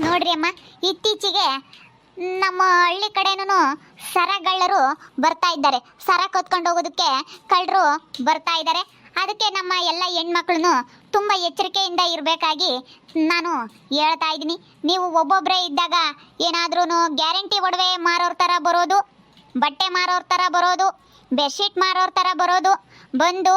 ನೋಡ್ರಿ ಅಮ್ಮ, ಇತ್ತೀಚೆಗೆ ನಮ್ಮ ಹಳ್ಳಿ ಕಡೆನೂ ಸರಗಳ್ಳರು ಬರ್ತಾ ಇದ್ದಾರೆ. ಸರ ಕತ್ಕೊಂಡು ಹೋಗೋದಕ್ಕೆ ಕಳ್ಳರು ಬರ್ತಾ ಇದ್ದಾರೆ. ಅದಕ್ಕೆ ನಮ್ಮ ಎಲ್ಲ ಹೆಣ್ಮಕ್ಳು ತುಂಬ ಎಚ್ಚರಿಕೆಯಿಂದ ಇರಬೇಕಾಗಿ ನಾನು ಹೇಳ್ತಾ ಇದ್ದೀನಿ. ನೀವು ಒಬ್ಬೊಬ್ಬರೇ ಇದ್ದಾಗ ಏನಾದ್ರೂ ಗ್ಯಾರಂಟಿ ಒಡವೆ ಮಾರೋರ್ ಥರ ಬರೋದು, ಬಟ್ಟೆ ಮಾರೋರ್ ಥರ ಬರೋದು, ಬೆಡ್ಶೀಟ್ ಮಾರೋರ್ ಥರ ಬರೋದು, ಬಂದು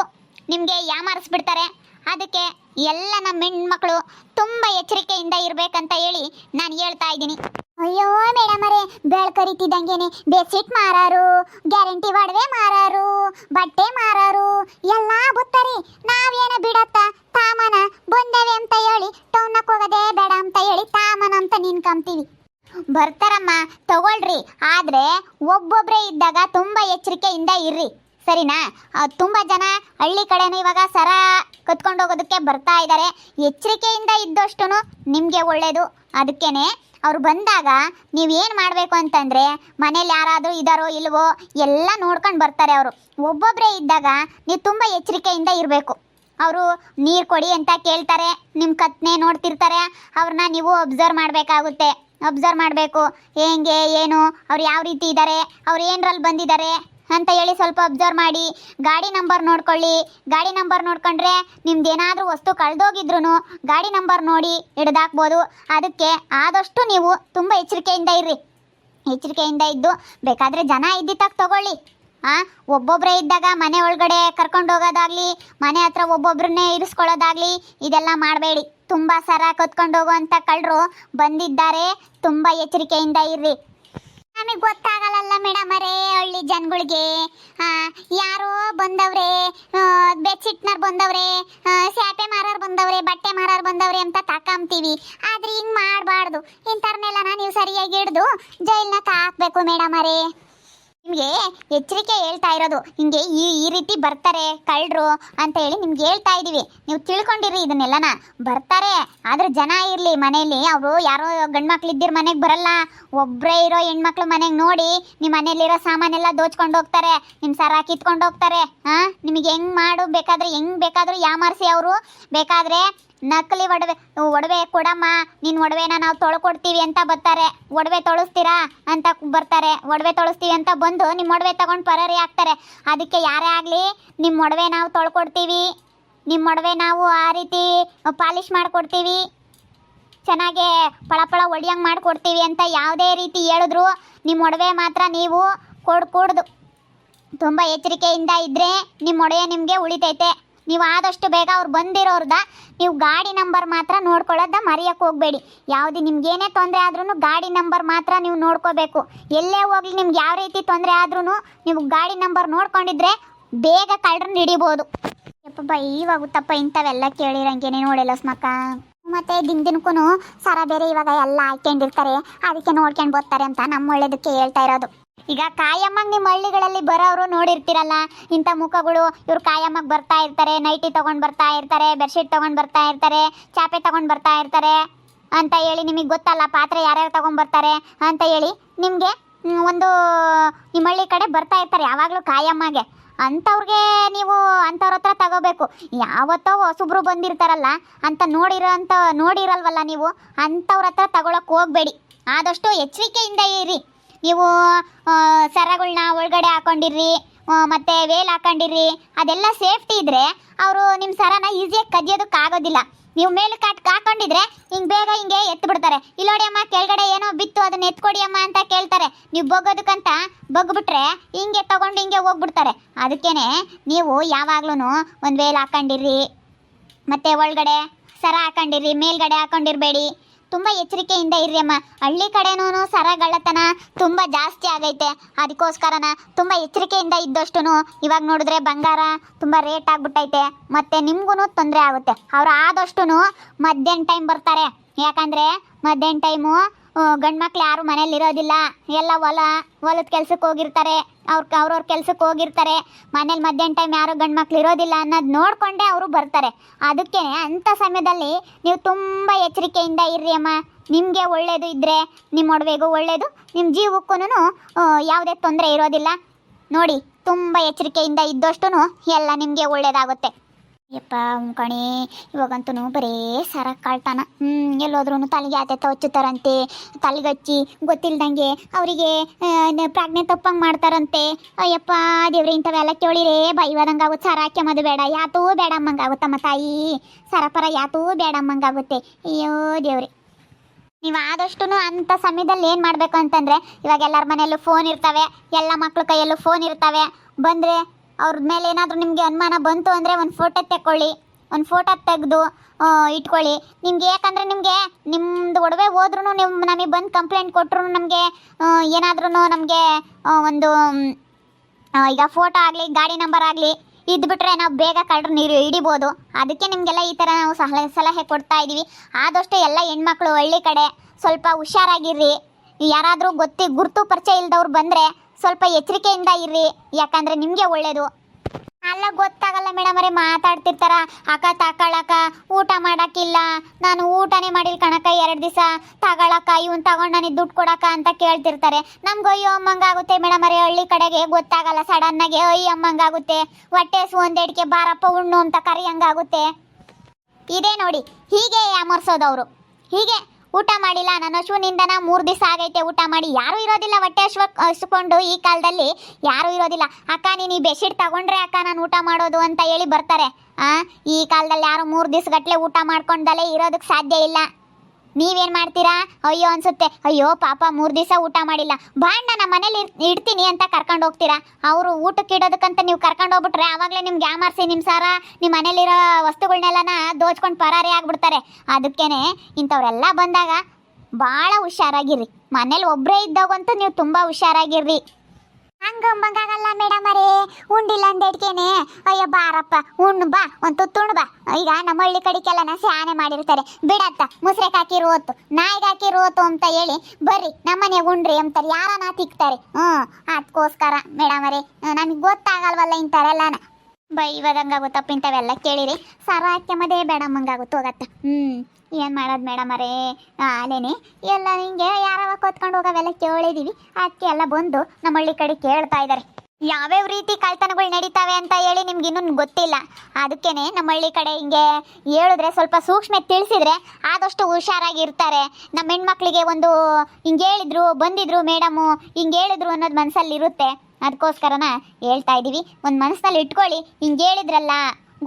ನಿಮಗೆ ಯಾಮಾರಿಸ್ಬಿಡ್ತಾರೆ. ಅದಕ್ಕೆ ಎಲ್ಲ ನಮ್ಮ ಹೆಣ್ಮಕ್ಳು ತುಂಬ ಎಚ್ಚರಿಕೆಯಿಂದ ಇರಬೇಕಂತ ಹೇಳಿ ನಾನು ಹೇಳ್ತಾ ಇದ್ದೀನಿ. ಅಯ್ಯೋ ಮೇಡಮರೇ ಬೆಳ್ಕರಿತಿದ್ದಂಗೆನೆ ಬೆಡ್ಶೀಟ್ ಮಾರಾರು, ಗ್ಯಾರಂಟಿ ಒಡವೆ ಮಾರಾರು, ಬಟ್ಟೆ ಮಾರಾರು, ಎಲ್ಲ ಬುತ್ತರಿ ನಾವೇನ ಬಿಡತ್ತ? ತಾಮನ ಬಂದೇವೆ ಅಂತ ಹೇಳಿ ಟೌನಕ್ಕೆ ಹೋಗೋದೇ ಬೇಡ ಅಂತ ಹೇಳಿ ತಾಮನ ಅಂತ ನಿನ್ಕೊಂತೀವಿ. ಬರ್ತಾರಮ್ಮ, ತಗೊಳ್ರಿ. ಆದ್ರೆ ಒಬ್ಬೊಬ್ಬರೇ ಇದ್ದಾಗ ತುಂಬಾ ಎಚ್ಚರಿಕೆಯಿಂದ ಇರ್ರಿ. ಸರಿನಾ? ತುಂಬ ಜನ ಹಳ್ಳಿ ಕಡೆನೂ ಇವಾಗ ಸರ ಕತ್ಕೊಂಡು ಹೋಗೋದಕ್ಕೆ ಬರ್ತಾ ಇದ್ದಾರೆ ಎಚ್ಚರಿಕೆಯಿಂದ ಇದ್ದಷ್ಟು ನಿಮಗೆ ಒಳ್ಳೆಯದು ಅದಕ್ಕೇನೆ ಅವ್ರು ಬಂದಾಗ ನೀವು ಏನು ಮಾಡಬೇಕು ಅಂತಂದರೆ ಮನೇಲಿ ಯಾರಾದರೂ ಇದ್ದಾರೋ ಇಲ್ವೋ ಎಲ್ಲ ನೋಡ್ಕೊಂಡು ಬರ್ತಾರೆ ಅವರು. ಒಬ್ಬೊಬ್ಬರೇ ಇದ್ದಾಗ ನೀವು ತುಂಬ ಎಚ್ಚರಿಕೆಯಿಂದ ಇರಬೇಕು. ಅವರು ನೀರು ಕೊಡಿ ಅಂತ ಕೇಳ್ತಾರೆ ನಿಮ್ಮ ಕತ್ನೆ ನೋಡ್ತಿರ್ತಾರೆ ಅವ್ರನ್ನ ನೀವು ಅಬ್ಸರ್ವ್ ಮಾಡಬೇಕಾಗುತ್ತೆ. ಅಬ್ಸರ್ವ್ ಮಾಡಬೇಕು. ಹೇಗೆ, ಏನು, ಅವ್ರು ಯಾವ ರೀತಿ ಇದ್ದಾರೆ ಅವ್ರು ಏನರಲ್ಲಿ ಬಂದಿದ್ದಾರೆ ಅಂತ ಹೇಳಿ ಸ್ವಲ್ಪ ಅಬ್ಸರ್ವ್ ಮಾಡಿ, ಗಾಡಿ ನಂಬರ್ ನೋಡ್ಕೊಳ್ಳಿ. ಗಾಡಿ ನಂಬರ್ ನೋಡ್ಕೊಂಡ್ರೆ ನಿಮ್ದು ಏನಾದರೂ ವಸ್ತು ಕಳೆದೋಗಿದ್ರು ಗಾಡಿ ನಂಬರ್ ನೋಡಿ ಹಿಡ್ದಾಕ್ಬೋದು. ಅದಕ್ಕೆ ಆದಷ್ಟು ನೀವು ತುಂಬ ಎಚ್ಚರಿಕೆಯಿಂದ ಇರ್ರಿ. ಎಚ್ಚರಿಕೆಯಿಂದ ಇದ್ದು ಬೇಕಾದರೆ ಜನ ಇದ್ದಿತ್ತಾಗ ತಗೊಳ್ಳಿ. ಆ ಒಬ್ಬೊಬ್ಬರೇ ಇದ್ದಾಗ ಮನೆ ಒಳಗಡೆ ಕರ್ಕೊಂಡು ಹೋಗೋದಾಗ್ಲಿ, ಮನೆ ಹತ್ರ ಒಬ್ಬೊಬ್ಬರನ್ನೇ ಇರಿಸ್ಕೊಳ್ಳೋದಾಗಲಿ, ಇದೆಲ್ಲ ಮಾಡಬೇಡಿ. ತುಂಬ ಸರ ಕತ್ಕೊಂಡು ಹೋಗುವಂಥ ಕಳ್ಳರು ಬಂದಿದ್ದಾರೆ. ತುಂಬ ಎಚ್ಚರಿಕೆಯಿಂದ ಇರ್ರಿ. ನಮಗೆ ಗೊತ್ತಾಗಲ್ಲ ಮೇಡಮ್ ಅರೇ ಹಳ್ಳಿ ಜನಗಳಿಗೆ. ಯಾರೋ ಬಂದವ್ರೆ ಬೆಡ್ಶೀಟ್ನರ್ ಬಂದವ್ರೆ ಸ್ಯಾಟೆ ಮಾರಾರ್ ಬಂದವ್ರೆ, ಬಟ್ಟೆ ಮಾರಾರ್ ಬಂದವ್ರೆ ಅಂತ ತಕೊಂತೀವಿ ಆದ್ರೆ ಹಿಂಗ್ ಮಾಡಬಾರ್ದು. ಇಂಥವ್ರನ್ನೆಲ್ಲ ನೀವು ಸರಿಯಾಗಿ ಹಿಡ್ದು ಜೈಲ್ನ ಹಾಕ್ಬೇಕು ಮೇಡಮ್ ಅರೇ ನಿಮಗೆ ಎಚ್ಚರಿಕೆ ಹೇಳ್ತಾ ಇರೋದು. ಹಿಂಗೆ ಈ ಈ ರೀತಿ ಬರ್ತಾರೆ ಕಳ್ಳರು ಅಂತ ಹೇಳಿ ನಿಮ್ಗೆ ಹೇಳ್ತಾ ಇದೀವಿ ನೀವು ತಿಳ್ಕೊಂಡಿರಿ ಇದನ್ನೆಲ್ಲನ. ಬರ್ತಾರೆ, ಆದ್ರೆ ಜನ ಇರಲಿ ಮನೆಯಲ್ಲಿ. ಅವರು ಯಾರೋ ಗಂಡ್ಮಕ್ಳು ಇದ್ದಿರ ಮನೆಗೆ ಬರಲ್ಲ. ಒಬ್ಬರೇ ಇರೋ ಹೆಣ್ಮಕ್ಳು ಮನೆಗೆ ನೋಡಿ ನಿಮ್ಮ ಮನೆಯಲ್ಲಿರೋ ಸಾಮಾನೆಲ್ಲ ದೋಚ್ಕೊಂಡು ಹೋಗ್ತಾರೆ. ನಿಮ್ಮ ಸರ ಕಿತ್ಕೊಂಡು ಹೋಗ್ತಾರೆ. ಹಾಂ ನಿಮಗೆ ಹೆಂಗ್ ಮಾಡು, ಬೇಕಾದ್ರೆ ಹೆಂಗ್ ಬೇಕಾದ್ರೂ ಯಾಮಾರಿಸಿ ಅವರು. ಬೇಕಾದ್ರೆ ನಕಲಿ ಒಡವೆ ಒಡವೆ ಕೊಡಮ್ಮ ನಿನ್ನ ಒಡವೆನ ನಾವು ತೊಳ್ಕೊಡ್ತೀವಿ ಅಂತ ಬರ್ತಾರೆ. ಒಡವೆ ತೊಳಸ್ತೀರಾ ಅಂತ ಬರ್ತಾರೆ. ಒಡವೆ ತೊಳಸ್ತೀವಿ ಅಂತ ಬಂದು ನಿಮ್ಮ ಒಡವೆ ತಗೊಂಡು ಪರಾರಿ ಆಗ್ತಾರೆ ಅದಕ್ಕೆ ಯಾರೇ ಆಗಲಿ ನಿಮ್ಮ ಒಡವೆ ನಾವು ತೊಳ್ಕೊಡ್ತೀವಿ. ನಿಮ್ಮ ಒಡವೆ ನಾವು ಆ ರೀತಿ ಪಾಲಿಷ್ ಮಾಡಿಕೊಡ್ತೀವಿ. ಚೆನ್ನಾಗೆ ಪಳಪಳ ಒಡಿಯಂಗೆ ಮಾಡಿಕೊಡ್ತೀವಿ ಅಂತ ಯಾವುದೇ ರೀತಿ ಹೇಳಿದ್ರು ನಿಮ್ಮ ಒಡವೆ ಮಾತ್ರ ನೀವು ಕೊಡ್ಕೂಡ್ದು. ತುಂಬ ಎಚ್ಚರಿಕೆಯಿಂದ ಇದ್ದರೆ ನಿಮ್ಮ ಒಡೆಯ ನಿಮಗೆ ಉಳಿತೈತೆ. ನೀವು ಆದಷ್ಟು ಬೇಗ ಅವ್ರು ಬಂದಿರೋರ್ದ, ನೀವು ಗಾಡಿ ನಂಬರ್ ಮಾತ್ರ ನೋಡ್ಕೊಳ್ಳೋದ ಮರೆಯಕ್ಕೆ ಹೋಗಬೇಡಿ. ಯಾವುದು ನಿಮ್ಗೇನೇ ತೊಂದರೆ ಆದ್ರೂ ಗಾಡಿ ನಂಬರ್ ಮಾತ್ರ ನೀವು ನೋಡ್ಕೋಬೇಕು. ಎಲ್ಲೇ ಹೋಗ್ಲಿ ನಿಮ್ಗೆ ಯಾವ ರೀತಿ ತೊಂದರೆ ಆದ್ರೂ ನೀವು ಗಾಡಿ ನಂಬರ್ ನೋಡ್ಕೊಂಡಿದ್ರೆ ಬೇಗ ಕಳ್ಳರನ್ನ ಹಿಡಿಬೋದು. ಯಪ್ಪಬ್ಬ ಇವಾಗ ತಪ್ಪ ಇಂಥವೆಲ್ಲ ಕೇಳಿರಂಗೇನೆ ನೋಡಿಲ್ಲ ಸ್ಮಕ್ಕ? ಮತ್ತೆ ದಿನ ದಿನಕ್ಕೂ ಸರ ಬೇರೆ ಇವಾಗ ಎಲ್ಲ ಹಾಕ್ಕೊಂಡಿರ್ತಾರೆ ಅದಕ್ಕೆ ನೋಡ್ಕೊಂಡು ಬರ್ತಾರೆ ಅಂತ ನಮ್ಮ ಒಳ್ಳೇದಕ್ಕೆ ಹೇಳ್ತಾ ಇರೋದು. ಈಗ ಕಾಯಮ್ಮಗೆ ನಿಮ್ಮ ಹಳ್ಳಿಗಳಲ್ಲಿ ಬರೋರು ನೋಡಿರ್ತೀರಲ್ಲ, ಇಂಥ ಮುಖಗಳು ಇವ್ರು ಕಾಯಮ್ಮಗೆ ಬರ್ತಾ ಇರ್ತಾರೆ ನೈಟಿ ತೊಗೊಂಡು ಬರ್ತಾ ಇರ್ತಾರೆ ಬೆಡ್ಶೀಟ್ ತೊಗೊಂಡು ಬರ್ತಾ ಇರ್ತಾರೆ, ಚಾಪೆ ತೊಗೊಂಡು ಬರ್ತಾ ಇರ್ತಾರೆ ಅಂತ ಹೇಳಿ ನಿಮಗೆ ಗೊತ್ತಲ್ಲ, ಪಾತ್ರೆ ಯಾರ್ಯಾರು ತೊಗೊಂಡ್ಬರ್ತಾರೆ ಅಂತ ಹೇಳಿ ನಿಮಗೆ ಒಂದು ನಿಮ್ಮ ಹಳ್ಳಿ ಕಡೆ ಬರ್ತಾ ಇರ್ತಾರೆ ಯಾವಾಗಲೂ ಕಾಯಮ್ಮಗೆ. ಅಂಥವ್ರಿಗೆ ನೀವು ಅಂಥವ್ರ ಹತ್ರ ತಗೋಬೇಕು. ಯಾವತ್ತೋ ಹೊಸಬ್ರು ಬಂದಿರ್ತಾರಲ್ಲ, ಅಂತ ನೋಡಿರೋ ಅಂತ ನೋಡಿರಲ್ವಲ್ಲ ನೀವು, ಅಂಥವ್ರ ಹತ್ರ ತಗೊಳಕ್ಕೆ ಹೋಗಬೇಡಿ. ಆದಷ್ಟು ಎಚ್ಚರಿಕೆಯಿಂದ ಇರಿ. ನೀವು ಸರಗಳನ್ನ ಒಳಗಡೆ ಹಾಕೊಂಡಿರ್ರಿ ಮತ್ತು ವೇಲ್ ಹಾಕೊಂಡಿರ್ರಿ, ಅದೆಲ್ಲ ಸೇಫ್ಟಿ ಇದ್ದರೆ ಅವರು ನಿಮ್ಮ ಸರನ ಈಸಿಯಾಗಿ ಕದಿಯೋದಕ್ಕೆ ಆಗೋದಿಲ್ಲ. ನೀವು ಮೇಲೆ ಕಾಟ್ ಹಾಕೊಂಡಿದ್ರೆ ಹಿಂಗೆ ಬೇಗ ಹಿಂಗೆ ಎತ್ತು ಬಿಡ್ತಾರೆ ಇಲ್ಲೋಡಿ ಅಮ್ಮ, ಕೆಳಗಡೆ ಏನೋ ಬಿತ್ತು, ಅದನ್ನ ಎತ್ಕೊಡಿ ಅಮ್ಮ ಅಂತ ಕೇಳ್ತಾರೆ. ನೀವು ಬಗ್ಗೋದಕ್ಕಂತ ಬಗ್ಬಿಟ್ರೆ ಹಿಂಗೆ ತಗೊಂಡು ಹಿಂಗೆ ಹೋಗ್ಬಿಡ್ತಾರೆ. ಅದಕ್ಕೇನೆ ನೀವು ಯಾವಾಗ್ಲೂ ಒಂದು ವೇಲ್ ಹಾಕೊಂಡಿರ್ರಿ, ಮತ್ತು ಒಳಗಡೆ ಸರ ಹಾಕೊಂಡಿರ್ರಿ, ಮೇಲ್ಗಡೆ ಹಾಕೊಂಡಿರ್ಬೇಡಿ. ತುಂಬ ಎಚ್ಚರಿಕೆಯಿಂದ ಇರ್ರಿ ಅಮ್ಮ. ಹಳ್ಳಿ ಕಡೆನೂ ಸರ ಗಳ್ಳತನ ತುಂಬ ಜಾಸ್ತಿ ಆಗೈತೆ. ಅದಕ್ಕೋಸ್ಕರನ ತುಂಬ ಎಚ್ಚರಿಕೆಯಿಂದ ಇದ್ದಷ್ಟು ಇವಾಗ ನೋಡಿದ್ರೆ ಬಂಗಾರ ತುಂಬ ರೇಟ್ ಆಗ್ಬಿಟ್ಟೈತೆ. ಮತ್ತೆ ನಿಮ್ಗೂ ತೊಂದರೆ ಆಗುತ್ತೆ. ಅವ್ರು ಆದಷ್ಟು ಮಧ್ಯಾಹ್ನ ಟೈಮ್ ಬರ್ತಾರೆ. ಯಾಕಂದರೆ ಮಧ್ಯಾಹ್ನ ಟೈಮು ಗಂಡು ಮಕ್ಳು ಯಾರು ಮನೇಲಿ ಇರೋದಿಲ್ಲ. ಎಲ್ಲ ಹೊಲ, ಹೊಲದ ಕೆಲ್ಸಕ್ಕೆ ಹೋಗಿರ್ತಾರೆ. ಅವ್ರ, ಅವ್ರವ್ರ ಕೆಲ್ಸಕ್ಕೆ ಹೋಗಿರ್ತಾರೆ. ಮನೇಲಿ ಮಧ್ಯಾಹ್ನ ಟೈಮ್ ಯಾರು ಗಂಡು ಮಕ್ಳು ಇರೋದಿಲ್ಲ ಅನ್ನೋದು ನೋಡಿಕೊಂಡೇ ಅವರು ಬರ್ತಾರೆ. ಅದಕ್ಕೆ ಅಂಥ ಸಮಯದಲ್ಲಿ ನೀವು ತುಂಬ ಎಚ್ಚರಿಕೆಯಿಂದ ಇರ್ರಿ ಅಮ್ಮ. ನಿಮಗೆ ಒಳ್ಳೆಯದು ಇದ್ದರೆ ನಿಮ್ಮ ಒಡವೆಗೂ ಒಳ್ಳೆಯದು ನಿಮ್ಮ ಜೀವಕ್ಕೂ ಯಾವುದೇ ತೊಂದರೆ ಇರೋದಿಲ್ಲ. ನೋಡಿ, ತುಂಬ ಎಚ್ಚರಿಕೆಯಿಂದ ಇದ್ದಷ್ಟು ಎಲ್ಲ ನಿಮಗೆ ಒಳ್ಳೆಯದಾಗುತ್ತೆ ಯಪ್ಪ ಅವ್ನ್ ಕಣೆ ಇವಾಗಂತೂ ಬರೇ ಸರ ಕಾಳ್ತಾನ. ಹ್ಞೂ ಎಲ್ಲೋದ್ರೂ ತಲೆಗೆ ಆತ ಹಚ್ಚುತ್ತಾರಂತೆ. ತಲೆಗಚ್ಚಿ, ಗೊತ್ತಿಲ್ದಂಗೆ ಅವರಿಗೆ ಪ್ರಾಜ್ಞೆ ತಪ್ಪಂಗೆ ಮಾಡ್ತಾರಂತೆ. ಅಯ್ಯಪ್ಪ, ದೇವ್ರಿ, ಇಂಥವೆಲ್ಲ ಕೇಳಿರೇ, ಬೈವಾದಂಗೆ ಆಗುತ್ತೆ. ಸರ ಹಾಕ್ಯಮದು ಬೇಡ. ಯಾತೂ ಬೇಡಮ್ಮಂಗ ಆಗುತ್ತಮ್ಮ ತಾಯಿ. ಸರಪರ ಯಾತೂ ಬೇಡಮ್ಮಂಗ ಆಗುತ್ತೆ. ಅಯ್ಯೋ, ದೇವ್ರಿ. ನೀವು ಆದಷ್ಟು ಅಂಥ ಸಮಯದಲ್ಲಿ ಏನು ಮಾಡಬೇಕು ಅಂತಂದರೆ, ಇವಾಗ ಎಲ್ಲರ ಮನೆಯಲ್ಲೂ ಫೋನ್ ಇರ್ತವೆ. ಎಲ್ಲ ಮಕ್ಳ ಕೈಯಲ್ಲೂ ಫೋನ್ ಇರ್ತವೆ. ಬಂದರೆ ಅವ್ರ ಮೇಲೆ ಏನಾದರೂ ನಿಮಗೆ ಅನುಮಾನ ಬಂತು ಅಂದರೆ ಒಂದು ಫೋಟೋ ತೆಕ್ಕೊಳ್ಳಿ. ಒಂದು ಫೋಟೋ ತೆಗೆದು ಇಟ್ಕೊಳ್ಳಿ. ನಿಮ್ಗೆ ಯಾಕಂದರೆ ನಿಮಗೆ ನಿಮ್ಮದು ಒಡವೆ ಹೋದ್ರೂ ನಿಮ್ಮ ನಮಗೆ ಬಂದು ಕಂಪ್ಲೇಂಟ್ ಕೊಟ್ಟರು ನಮಗೆ ಏನಾದ್ರೂ ನಮಗೆ ಒಂದು ಈಗ ಫೋಟೋ ಆಗಲಿ, ಗಾಡಿ ನಂಬರ್ ಆಗಲಿ ಇದ್ಬಿಟ್ರೆ ನಾವು ಬೇಗ ಕಳ್ಳರು ನೀರು ಹಿಡಿಬೋದು. ಅದಕ್ಕೆ ನಿಮಗೆಲ್ಲ ಈ ಥರ ನಾವು ಸಲಹೆ ಸಲಹೆ ಕೊಡ್ತಾ ಇದ್ದೀವಿ ಆದಷ್ಟು ಎಲ್ಲ ಹೆಣ್ಮಕ್ಳು ಹಳ್ಳಿ ಕಡೆ ಸ್ವಲ್ಪ ಹುಷಾರಾಗಿರ್ರಿ. ಯಾರಾದರೂ ಗೊತ್ತಿ, ಗುರ್ತು ಪರಿಚಯ ಇಲ್ದವ್ರು ಬಂದರೆ ಸ್ವಲ್ಪ ಎಚ್ಚರಿಕೆಯಿಂದ ಇರ್ರಿ, ಯಾಕಂದರೆ ನಿಮಗೆ ಒಳ್ಳೆಯದು ಅಲ್ಲ, ಗೊತ್ತಾಗಲ್ಲ ಮೇಡಮ್ ಅವರೇ, ಮಾತಾಡ್ತಿರ್ತಾರ, ಅಕ್ಕ ತಗೊಳಕ ಊಟ ಮಾಡೋಕ್ಕಿಲ್ಲ. ನಾನು ಊಟನೇ ಮಾಡಿಲ್ಲ ಕಣಕ ಎರಡು ದಿವಸ ತಗೊಳಕ ಇವನ್ ತಗೊಂಡು ನನಗೆ ದುಡ್ಡು ಕೊಡಕ ಅಂತ ಕೇಳ್ತಿರ್ತಾರೆ. ನಮ್ಗೆ ಅಯ್ಯೋ ಅಮ್ಮಂಗಾಗುತ್ತೆ ಮೇಡಮ್ ಅವರೇ, ಹಳ್ಳಿ ಕಡೆಗೆ ಗೊತ್ತಾಗಲ್ಲ ಸಡನ್ನಾಗಿ ಅಯ್ಯೋ ಅಮ್ಮಂಗಾಗುತ್ತೆ ಹೊಟ್ಟೆ ಒಂದೆಡ್ಕೆ ಬಾರಪ್ಪ, ಉಣ್ಣು ಅಂತ ಕರಿಯಂಗಾಗುತ್ತೆ ಇದೇ ನೋಡಿ, ಹೀಗೆ ಯಾಮರ್ಸೋದವ್ರು. ಹೀಗೆ ಊಟ ಮಾಡಿಲ್ಲ. ನನ್ನ ಹಸುವಿನಿಂದನ ಮೂರು ದಿವಸ ಆಗೈತೆ ಊಟ ಮಾಡಿ. ಯಾರೂ ಇರೋದಿಲ್ಲ ಹೊಟ್ಟೆ ಹಸುವ ಹಸ್ಕೊಂಡು ಈ ಕಾಲದಲ್ಲಿ. ಯಾರೂ ಇರೋದಿಲ್ಲ. ಅಕ್ಕ, ನೀನು ಈ ಬೆಡ್ಶೀಟ್ ತಗೊಂಡ್ರೆ ಅಕ್ಕ, ನಾನು ಊಟ ಮಾಡೋದು ಅಂತ ಹೇಳಿ ಬರ್ತಾರೆ. ಆ, ಈ ಕಾಲದಲ್ಲಿ ಯಾರು ಮೂರು ದಿವಸ ಗಟ್ಟಲೆ ಊಟ ಮಾಡ್ಕೊಂಡಲ್ಲೇ ಇರೋದಕ್ಕೆ ಸಾಧ್ಯ ಇಲ್ಲ. ನೀವೇನ್ ಮಾಡ್ತೀರಾ? ಅಯ್ಯೋ ಅನ್ಸುತ್ತೆ. ಅಯ್ಯೋ, ಪಾಪ ಮೂರು ದಿವಸ ಊಟ ಮಾಡಿಲ್ಲ. ಬಾಂಡ ನಮ್ಮ ಮನೇಲಿ ಇಡ್ತೀನಿ ಅಂತ ಕರ್ಕೊಂಡು ಹೋಗ್ತೀರಾ? ಅವರು ಊಟಕ್ಕೆ ಇಡೋದಕ್ಕಂತ ನೀವು ಕರ್ಕೊಂಡು ಹೋಗ್ಬಿಟ್ರೆ ಆವಾಗಲೇ ನಿಮ್ಗೆ ಯಾಮಾರ್ಸಿ ನಿಮ್ಮ ಸಾರ ನಿಮ್ಮ ಮನೇಲಿರೋ ವಸ್ತುಗಳನ್ನೆಲ್ಲನ ದೋಚ್ಕೊಂಡು ಪರಾರಿ ಆಗ್ಬಿಡ್ತಾರೆ. ಅದಕ್ಕೇನೆ ಇಂಥವ್ರೆಲ್ಲ ಬಂದಾಗ ಭಾಳ ಹುಷಾರಾಗಿರ್ರಿ. ಮನೇಲಿ ಒಬ್ಬರೇ ಇದ್ದಾಗಂತೂ ನೀವು ತುಂಬ ಹುಷಾರಾಗಿರ್ರಿ. ಹಂಗಂಬಂಗಾಗಲ್ಲ ಮೇಡಮ್ ಅರೇ ಉಂಡಿಲ್ಲ ಅಂದೇಡ್ಕೇನೆ ಅಯ್ಯೋ ಬಾರಪ್ಪ, ಉಣ್ಣು ಬಾ, ಒಂದು ತುತ್ತುಣ್ಣು ಬಾ. ಈಗ ನಮ್ಮ ಹಳ್ಳಿ ಕಡೆಗೆಲ್ಲ ಸ್ಯಾನೆ ಮಾಡಿರ್ತಾರೆ. ಬಿಡತ್ತ ಮುಸ್ರೆಕ್ ಹಾಕಿರು ಓತು ನಾಯಿಗೆ ಹಾಕಿರು ಓತು ಅಂತ ಹೇಳಿ ಬರ್ರಿ ನಮ್ಮನೆ ಉಂಡ್ರಿ ಅಂತಾರೆ. ಯಾರನ್ನ ತಿಕ್ತಾರೆ? ಹ್ಞೂ ಅದಕ್ಕೋಸ್ಕರ ಮೇಡಮ್ ಅರೇ ನಮಗೆ ಗೊತ್ತಾಗಲ್ವಲ್ಲ ಇಂಥವೆಲ್ಲನ ಹಂಗಾಗುತ್ತಪ್ಪ ಇಂಥವೆಲ್ಲ ಕೇಳಿರಿ. ಸರ ಹಾಕ್ಯಮದೇ ಬೇಡಮ್ಮಂಗಾಗುತ್ತೆ ಹೋಗತ್ತ ಹ್ಞೂ. ಏನು ಮಾಡೋದು ಮೇಡಮ್ ಅರೇ ಅಲ್ಲೇನೆ, ಎಲ್ಲ ನಿಂಗೆ ಯಾರವ ಕೊತ್ಕೊಂಡು ಹೋಗವೆಲ್ಲ ಕೇಳಿದೀವಿ. ಅದಕ್ಕೆ ಎಲ್ಲ ಬಂದು ನಮ್ಮ ಹಳ್ಳಿ ಕಡೆ ಕೇಳ್ತಾ ಇದ್ದಾರೆ ಯಾವ್ಯಾವ ರೀತಿ ಕಳ್ತನಗಳು ನಡೀತಾವೆ ಅಂತ ಹೇಳಿ ನಿಮ್ಗೆ ಇನ್ನೂ ಗೊತ್ತಿಲ್ಲ. ಅದಕ್ಕೇನೆ ನಮ್ಮ ಹಳ್ಳಿ ಕಡೆ ಹಿಂಗೆ ಹೇಳಿದ್ರೆ ಸ್ವಲ್ಪ ಸೂಕ್ಷ್ಮ ತಿಳಿಸಿದ್ರೆ ಆದಷ್ಟು ಹುಷಾರಾಗಿರ್ತಾರೆ. ನಮ್ಮ ಹೆಣ್ಮಕ್ಳಿಗೆ ಒಂದು ಹಿಂಗೆ ಹೇಳಿದ್ರು, ಬಂದಿದ್ರು ಮೇಡಮು, ಹಿಂಗೆ ಹೇಳಿದ್ರು ಅನ್ನೋದು ಮನಸ್ಸಲ್ಲಿ ಇರುತ್ತೆ ಅದಕ್ಕೋಸ್ಕರನ ಹೇಳ್ತಾ ಇದ್ದೀವಿ ಒಂದು ಮನಸ್ಸಿನಲ್ಲಿ ಇಟ್ಕೊಳ್ಳಿ, ಹಿಂಗೆ ಹೇಳಿದ್ರಲ್ಲ.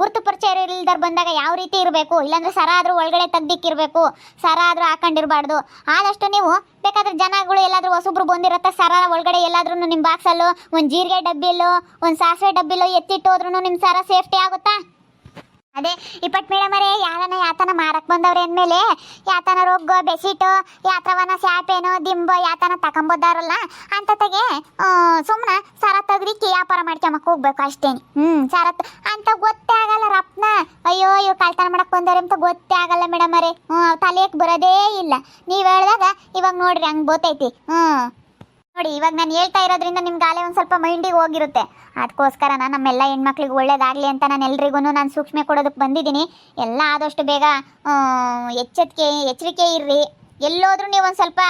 ಗುರುತು ಪರಿಚಯ ಇಲ್ದರ್ ಬಂದಾಗ ಯಾವ ರೀತಿ ಇರಬೇಕು? ಇಲ್ಲಾಂದ್ರೆ ಸರ ಆದರೂ ಒಳಗಡೆ ತೆಗ್ದಿಕ್ಕಿರಬೇಕು ಸರ ಆದರೂ ಹಾಕೊಂಡಿರಬಾರ್ದು. ಆದಷ್ಟು ನೀವು ಬೇಕಾದ್ರೆ ಜನಗಳು ಎಲ್ಲಾದರೂ ಹೊಸಬ್ರು ಬಂದಿರತ್ತೆ ಸರ ಒಳಗಡೆ ಎಲ್ಲಾದ್ರೂ ನಿಮ್ಮ ಬಾಕ್ಸಲ್ಲೂ ಒಂದು ಜೀರಿಗೆ ಡಬ್ಬಿಲೋ ಒಂದು ಸಾಸಿವೆ ಡಬ್ಬಿಲೋ ಎತ್ತಿಟ್ಟು ಹೋದ್ರೂ ನಿಮ್ಮ ಸರ ಸೇಫ್ಟಿ ಆಗುತ್ತಾ? ಅದೇ ಇಪ್ಪಟ್ ಮೇಡಮರೇ ಯಾರನ ಯಾತನ ಮಾರಕ್ ಬಂದವ್ರೆ ಅಂದ್ಮೇಲೆ, ಯಾತನ ರೊಗ್ಗು ಬೆಸಿಟು ಯಾತ್ರವನ ಸ್ಯಾಪೇನೋ, ದಿಂಬೋ, ಯಾತನ ತಕೊಂಬೋದಾರಲ್ಲ ಅಂತತೆಗೆ ಸುಮ್ಮನೆ ಸರ ತೆಗ್ದಿಕ್ಕಿ ವ್ಯಾಪಾರ ಮಾಡ್ಕೊಂಬಕ್ ಹೋಗ್ಬೇಕು ಅಷ್ಟೇನಿ ಹ್ಮ್ ಸರ ಅಂತ ಗೊತ್ತೇ ಆಗಲ್ಲ ರಪ್ನ ಅಯ್ಯೋ ಇವ್ ಕಳ್ತನ ಮಾಡಕ್ ಬಂದವ್ರೆ ಅಂತ ಗೊತ್ತೇ ಆಗಲ್ಲ ಮೇಡಮರೇ ಹ್ಞೂ ತಲೆಯಕ್ಕೆ ಬರೋದೇ ಇಲ್ಲ. ನೀವು ಹೇಳ್ದಾಗ ಇವಾಗ ನೋಡ್ರಿ, ಹಂಗೆ ಬೋತೈತಿ. ಹ್ಮ್. ನೋಡಿ, ಇವಾಗ ನಾನು ಹೇಳ್ತಾ ಇರೋದ್ರಿಂದ ನಿಮ್ಗೆ ಆಲೆ ಒಂದು ಸ್ವಲ್ಪ ಮೈಂಡಿಗೆ ಹೋಗಿರುತ್ತೆ. ಅದಕ್ಕೋಸ್ಕರ ನಾನು ನಮ್ಮೆಲ್ಲ ಹೆಣ್ಮಕ್ಳಿಗೆ ಒಳ್ಳೇದಾಗಲಿ ಅಂತ ನಾನು ಎಲ್ರಿಗೂ ನಾನು ಸೂಕ್ಷ್ಮೆ ಕೊಡೋದಕ್ಕೆ ಬಂದಿದ್ದೀನಿ. ಎಲ್ಲ ಆದಷ್ಟು ಬೇಗ ಎಚ್ಚೆತ್ಕೆ, ಎಚ್ಚರಿಕೆ ಇರ್ರಿ. ಎಲ್ಲೋದ್ರೂ ನೀವು ಒಂದು ಸ್ವಲ್ಪ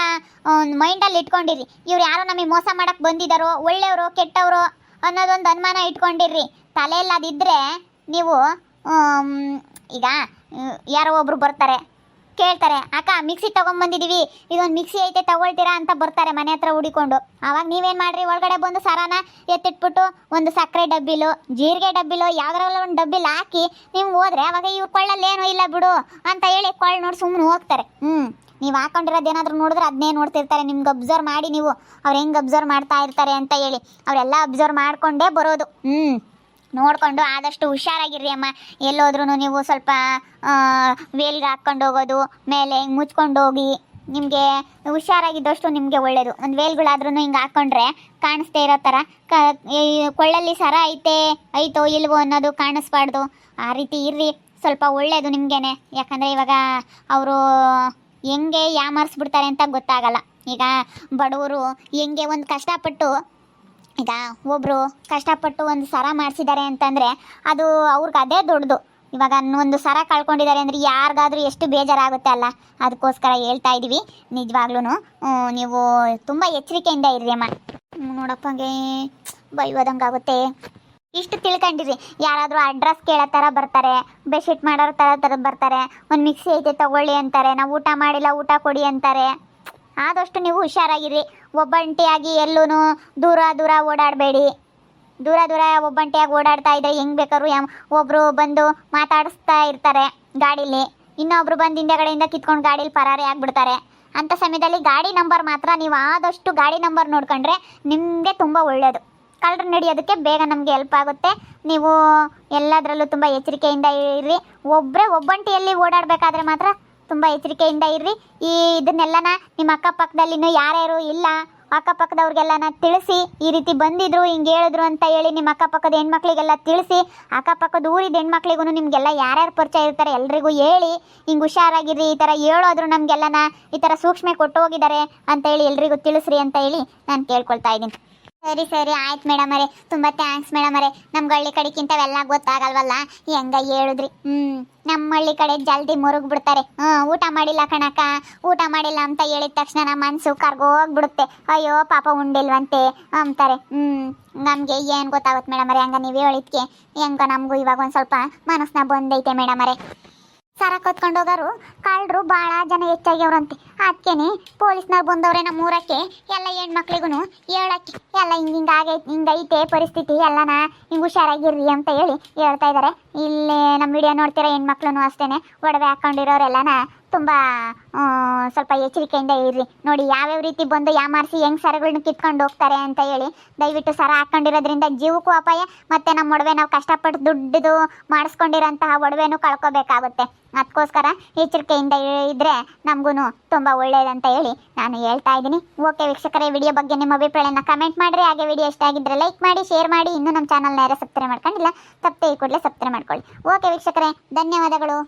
ಮೈಂಡಲ್ಲಿ ಇಟ್ಕೊಂಡಿರಿ ಇವ್ರು ಯಾರೋ ನಮಗೆ ಮೋಸ ಮಾಡೋಕ್ಕೆ ಬಂದಿದ್ದಾರೋ ಒಳ್ಳೆಯವರು, ಕೆಟ್ಟವರು ಅನ್ನೋದೊಂದು ಅನುಮಾನ ಇಟ್ಕೊಂಡಿರ್ರಿ. ತಲೆಯಲ್ಲಿ ಅದಿದ್ದರೆ ನೀವು ಈಗ ಯಾರೋ ಒಬ್ರು ಬರ್ತಾರೆ. ಕೇಳ್ತಾರೆ, ಅಕ್ಕ, ಮಿಕ್ಸಿ ತಗೊಂಡ್ಬಂದಿದೀವಿ ಇದೊಂದು ಮಿಕ್ಸಿ ಐತೆ, ತಗೊಳ್ತೀರಾ ಅಂತ ಬರ್ತಾರೆ ಮನೆ ಹತ್ರ ಹುಡಿಕೊಂಡು ಅವಾಗ ನೀವೇನು ಮಾಡ್ರಿ, ಒಳಗಡೆ ಬಂದು ಸರಾನ ಎತ್ತಿಟ್ಬಿಟ್ಟು ಒಂದು ಸಕ್ಕರೆ ಡಬ್ಬಿಲು, ಜೀರಿಗೆ ಡಬ್ಬಿಲು, ಯಾವ್ದ್ರಲ್ಲ ಒಂದು ಡಬ್ಬಿಲ್ ಹಾಕಿ ನೀವು ಹೋದ್ರೆ ಅವಾಗ ಇವ್ರ ಕೊಳ್ಳಲ್ಲಿ ಇಲ್ಲ ಬಿಡು ಅಂತ ಹೇಳಿ ಕೊಳ್ಳ ನೋಡಿ ಸುಮ್ಮನೆ ಹೋಗ್ತಾರೆ. ಹ್ಞೂ ನೀವು ಹಾಕೊಂಡಿರೋದು ಏನಾದರೂ ನೋಡಿದ್ರೆ ಅದನ್ನೇ ನೋಡ್ತಿರ್ತಾರೆ. ನಿಮ್ಗೆ ಅಬ್ಸರ್ವ್ ಮಾಡಿ ನೀವು. ಅವ್ರು ಹೆಂಗೆ ಅಬ್ಸರ್ವ್ ಮಾಡ್ತಾ ಇರ್ತಾರೆ ಅಂತ ಹೇಳಿ. ಅವರೆಲ್ಲ ಅಬ್ಸರ್ವ್ ಮಾಡ್ಕೊಂಡೇ ಬರೋದು. ಹ್ಞೂ ನೋಡಿಕೊಂಡು ಆದಷ್ಟು ಹುಷಾರಾಗಿರ್ರಿ ಅಮ್ಮ. ಎಲ್ಲೋದ್ರೂ ನೀವು ಸ್ವಲ್ಪ ವೇಲ್ಗೆ ಹಾಕ್ಕೊಂಡು ಹೋಗೋದು, ಮೇಲೆ ಹಿಂಗೆ ಮುಚ್ಕೊಂಡು ಹೋಗಿ ನಿಮಗೆ ಹುಷಾರಾಗಿದ್ದಷ್ಟು ನಿಮಗೆ ಒಳ್ಳೆಯದು ಒಂದು ವೇಲ್ಗಳಾದ್ರೂ ಹಿಂಗೆ ಹಾಕ್ಕೊಂಡ್ರೆ ಕಾಣಿಸ್ತೇ ಇರೋ ಥರ ಕ ಕೊಳ್ಳಲ್ಲಿ ಸರ ಐತೆ, ಐತೋ ಇಲ್ವೋ ಅನ್ನೋದು ಕಾಣಿಸ್ಬಾರ್ದು. ಆ ರೀತಿ ಇರ್ರಿ, ಸ್ವಲ್ಪ ಒಳ್ಳೆಯದು ನಿಮಗೇನೆ. ಯಾಕಂದರೆ ಇವಾಗ ಅವರು ಹೆಂಗೆ ಯಾಮರ್ಸ್ಬಿಡ್ತಾರೆ ಅಂತ ಗೊತ್ತಾಗಲ್ಲ. ಈಗ ಬಡವರು ಹೆಂಗೆ ಒಂದು ಕಷ್ಟಪಟ್ಟು ಈಗ ಒಬ್ಬರು ಕಷ್ಟಪಟ್ಟು ಒಂದು ಸರ ಮಾಡಿಸಿದ್ದಾರೆ ಅಂತಂದರೆ ಅದು ಅವ್ರಿಗೆ ಅದೇ ದೊಡ್ಡದು. ಇವಾಗ ಒಂದು ಸರ ಕಳ್ಕೊಂಡಿದ್ದಾರೆ ಅಂದರೆ ಯಾರಿಗಾದ್ರೂ ಎಷ್ಟು ಬೇಜಾರಾಗುತ್ತೆ ಅಲ್ಲ? ಅದಕ್ಕೋಸ್ಕರ ಹೇಳ್ತಾ ಇದ್ದೀವಿ ನಿಜವಾಗ್ಲೂ ನೀವು ತುಂಬ ಎಚ್ಚರಿಕೆಯಿಂದ ಇರ್ರಿ ಅಮ್ಮ. ನೋಡಪ್ಪಂಗೆ ಬೈಯೋದಂಗಾಗುತ್ತೆ ಇಷ್ಟು ತಿಳ್ಕೊಂಡಿರಿ. ಯಾರಾದರೂ ಅಡ್ರೆಸ್ ಕೇಳೋ ಥರ ಬರ್ತಾರೆ ಬೆಡ್ಶೀಟ್ ಮಾಡೋ ಥರ ಥರ ಬರ್ತಾರೆ, ಒಂದು ಮಿಕ್ಸಿ ಐತೆ ತಗೊಳ್ಳಿ ಅಂತಾರೆ, ನಾವು ಊಟ ಮಾಡಿಲ್ಲ, ಊಟ ಕೊಡಿ ಅಂತಾರೆ. ಆದಷ್ಟು ನೀವು ಹುಷಾರಾಗಿರಿ. ಒಬ್ಬಂಟಿಯಾಗಿ ಎಲ್ಲೂ ದೂರ ದೂರ ಓಡಾಡಬೇಡಿ. ದೂರ ದೂರ ಒಬ್ಬಂಟಿಯಾಗಿ ಓಡಾಡ್ತಾ ಇದ್ರೆ ಹೆಂಗ್ ಬೇಕಾದ್ರು ಒಬ್ಬರು ಬಂದು ಮಾತಾಡಿಸ್ತಾ ಇರ್ತಾರೆ ಗಾಡೀಲಿ. ಇನ್ನೊಬ್ರು ಬಂದು ಹಿಂದೆಗಡೆಯಿಂದ ಕಿತ್ಕೊಂಡು ಗಾಡೀಲಿ ಪರಾರಿ ಆಗಿಬಿಡ್ತಾರೆ. ಅಂಥ ಸಮಯದಲ್ಲಿ ಗಾಡಿ ನಂಬರ್ ಮಾತ್ರ ನೀವು ಆದಷ್ಟು ಗಾಡಿ ನಂಬರ್ ನೋಡ್ಕೊಂಡ್ರೆ ನಿಮಗೆ ತುಂಬ ಒಳ್ಳೆಯದು ಕಳ್ಳರು ನಡೆಯೋದಕ್ಕೆ ಬೇಗ ನಮಗೆ ಹೆಲ್ಪ್ ಆಗುತ್ತೆ. ನೀವು ಎಲ್ಲದರಲ್ಲೂ ತುಂಬ ಎಚ್ಚರಿಕೆಯಿಂದ ಇರ್ರಿ ಒಬ್ಬರೇ ಒಬ್ಬಂಟಿಯಲ್ಲಿ ಓಡಾಡಬೇಕಾದ್ರೆ ಮಾತ್ರ ತುಂಬ ಎಚ್ಚರಿಕೆಯಿಂದ ಇರ್ರಿ. ಈ ಇದನ್ನೆಲ್ಲನ ನಿಮ್ಮ ಅಕ್ಕಪಕ್ಕದಲ್ಲಿನೂ ಯಾರ್ಯಾರು ಇಲ್ಲ, ಅಕ್ಕಪಕ್ಕದವ್ರಿಗೆಲ್ಲನ ತಿಳಿಸಿ, ಈ ರೀತಿ ಬಂದಿದ್ರು, ಹಿಂಗೆ ಹೇಳಿದ್ರು ಅಂತ ಹೇಳಿ ನಿಮ್ಮ ಅಕ್ಕಪಕ್ಕದ ಹೆಣ್ಮಕ್ಳಿಗೆಲ್ಲ ತಿಳಿಸಿ, ಅಕ್ಕಪಕ್ಕದ ಊರಿದ ಹೆಣ್ಮಕ್ಳಿಗೂ ನಿಮಗೆಲ್ಲ ಯಾರ್ಯಾರು ಪರಿಚಯ ಇರ್ತಾರೆ ಎಲ್ರಿಗೂ ಹೇಳಿ, ಹಿಂಗೆ ಹುಷಾರಾಗಿರ್ರಿ, ಈ ಥರ ಹೇಳೋದ್ರು ನಮಗೆಲ್ಲನ ಈ ಥರ ಸೂಕ್ಷ್ಮೆ ಕೊಟ್ಟು ಹೋಗಿದ್ದಾರೆ ಅಂತ ಹೇಳಿ ಎಲ್ರಿಗೂ ತಿಳಿಸ್ರಿ ಅಂತ ಹೇಳಿ ನಾನು ಕೇಳ್ಕೊಳ್ತಾ ಇದ್ದೀನಿ. ಸರಿ ಸರಿ, ಆಯ್ತು ಮೇಡಮ್ ಅರೆ ತುಂಬ ಥ್ಯಾಂಕ್ಸ್ ಮೇಡಮ್ ಅರೆ ನಮ್ಗೆ ಹಳ್ಳಿ ಕಡೆಗಿಂತವೆಲ್ಲ ಗೊತ್ತಾಗಲ್ವಲ್ಲ? ಹೆಂಗ ಹೇಳಿದ್ರಿ. ಹ್ಞೂ ನಮ್ಮ ಹಳ್ಳಿ ಕಡೆ ಜಲ್ದಿ ಮುರುಗ್ಬಿಡ್ತಾರೆ. ಹ್ಞೂ ಊಟ ಮಾಡಿಲ್ಲ ಕಣಕ್ಕ. ಊಟ ಮಾಡಿಲ್ಲ ಅಂತ ಹೇಳಿದ ತಕ್ಷಣ ನಮ್ಮ ಮನಸ್ಸು ಕರ್ಗೋಗ್ಬಿಡುತ್ತೆ. ಅಯ್ಯೋ, ಪಾಪ ಉಂಡಿಲ್ವಂತೆ ಅಂತಾರೆ. ಹ್ಞೂ ನಮಗೆ ಏನು ಗೊತ್ತಾಗುತ್ತೆ ಮೇಡಮ್ ಅವರೇ? ಹಂಗ ನೀವು ಹೇಳಿದ್ಕೆ. ಹೆಂಗ ನಮಗೂ ಇವಾಗ ಒಂದು ಸ್ವಲ್ಪ ಮನಸ್ಸನ್ನ ಬಂದೈತೆ ಮೇಡಮ್ ಅವರೇ. ಸರ ಕತ್ಕೊಂಡು ಹೋಗೋರು, ಕಳ್ಳರು ಭಾಳ ಜನ ಹೆಚ್ಚಾಗ್ಯವ್ರಂತೆ. ಅದಕ್ಕೇನೆ ಪೊಲೀಸ್ನವ್ರು ಬಂದವ್ರೆ ನಮ್ಮ ಊರಕ್ಕೆ ಎಲ್ಲ ಹೆಣ್ಮಕ್ಳಿಗೂ ಹೇಳಕ್ಕೆ ಎಲ್ಲ ಹಿಂಗೆ ಹಿಂಗೆ ಆಗೈತೆ ಹಿಂಗೈತೆ ಪರಿಸ್ಥಿತಿ, ಎಲ್ಲನ ಹಿಂಗೆ ಹುಷಾರಾಗಿರ್ರಿ ಅಂತ ಹೇಳಿ ಹೇಳ್ತಾ ಇದ್ದಾರೆ ಇಲ್ಲಿ ನಮ್ಮ ವಿಡಿಯೋ ನೋಡ್ತಿರೋ ಹೆಣ್ಮಕ್ಳು ಅಷ್ಟೇ ಒಡವೆ ಹಾಕೊಂಡಿರೋರೆಲ್ಲನ ತುಂಬ ಸ್ವಲ್ಪ ಎಚ್ಚರಿಕೆಯಿಂದ ಇರ್ರಿ ನೋಡಿ, ಯಾವ್ಯಾವ ರೀತಿ ಬಂದು ಯಾಮಾರಿಸಿ ಹೆಂಗ್ ಸರಗಳನ್ನ ಕಿತ್ಕೊಂಡು ಹೋಗ್ತಾರೆ ಅಂತ ಹೇಳಿ ದಯವಿಟ್ಟು ಸರ ಹಾಕೊಂಡಿರೋದ್ರಿಂದ ಜೀವಕ್ಕೂ ಅಪಾಯ ಮತ್ತೆ ನಮ್ಮ ಒಡವೆ ನಾವು ಕಷ್ಟಪಟ್ಟು ದುಡ್ಡು ಮಾಡಿಸ್ಕೊಂಡಿರೋಂತಹ ಒಡವೆನು ಕಳ್ಕೊಬೇಕಾಗುತ್ತೆ. ಅದಕ್ಕೋಸ್ಕರ ಎಚ್ಚರಿಕೆಯಿಂದ ಇದ್ರೆ ನಮಗೂ ತುಂಬ ಒಳ್ಳೆಯದಂತ ಹೇಳಿ ನಾನು ಹೇಳ್ತಾ ಇದ್ದೀನಿ. ಓಕೆ ವೀಕ್ಷಕರೇ, ವಿಡಿಯೋ ಬಗ್ಗೆ ನಿಮ್ಮ ಅಭಿಪ್ರಾಯನ ಕಮೆಂಟ್ ಮಾಡಿರಿ. ಹಾಗೆ ವಿಡಿಯೋ ಇಷ್ಟ ಆಗಿದ್ರೆ ಲೈಕ್ ಮಾಡಿ ಶೇರ್ ಮಾಡಿ. ಇನ್ನೂ ನಮ್ಮ ಚಾನಲ್ನ ಯಾರು ಸಬ್ಸ್ಕ್ರೈಬ್ ಮಾಡ್ಕೊಂಡಿಲ್ಲ ತಪ್ಪೇ ಕೂಡಲೇ ಸಬ್ಸ್ಕ್ರೈಬ್ ಮಾಡ್ಕೊಳ್ಳಿ. ಓಕೆ ವೀಕ್ಷಕರೇ, ಧನ್ಯವಾದಗಳು.